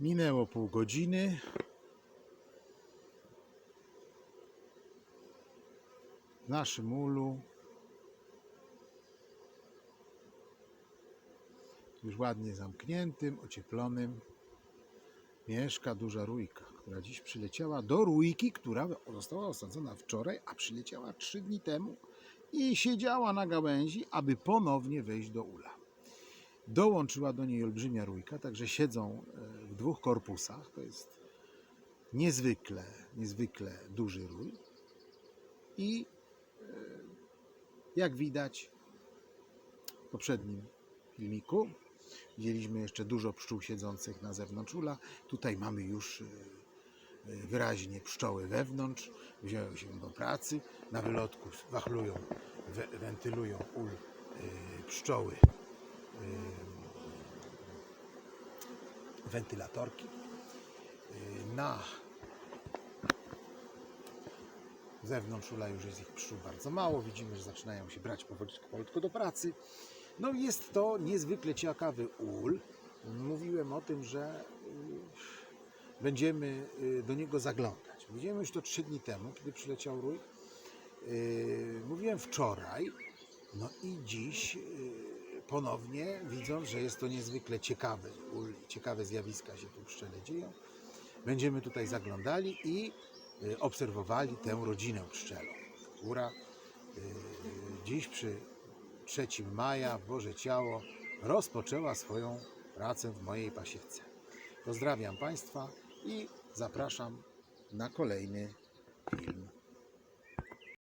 Minęło pół godziny. W naszym ulu już ładnie zamkniętym, ocieplonym mieszka duża rójka, która dziś przyleciała do rójki, która została osadzona wczoraj, a przyleciała trzy dni temu i siedziała na gałęzi, aby ponownie wejść do ula. Dołączyła do niej olbrzymia rójka, także siedzą e, w dwóch korpusach. To jest niezwykle, niezwykle duży rój. I e, jak widać w poprzednim filmiku, widzieliśmy jeszcze dużo pszczół siedzących na zewnątrz ula. Tutaj mamy już e, e, wyraźnie pszczoły wewnątrz, wzięły się do pracy, na wylotku wachlują, we- wentylują ul pszczoły wentylatorki. Y, Na zewnątrz ula już jest ich pszczół bardzo mało. Widzimy, że zaczynają się brać powolutku, do pracy. No jest to niezwykle ciekawy ul. Mówiłem o tym, że y, będziemy y, do niego zaglądać. Widziałem już to trzy dni temu, kiedy przyleciał rój. Mówiłem wczoraj, no i dziś ponownie, widząc, że jest to niezwykle ciekawe, ciekawe zjawiska się tu pszczele dzieją, będziemy tutaj zaglądali i y, obserwowali tę rodzinę pszczelą, która y, dziś przy 3 maja w Boże Ciało rozpoczęła swoją pracę w mojej pasiece. Pozdrawiam Państwa i zapraszam na kolejny film.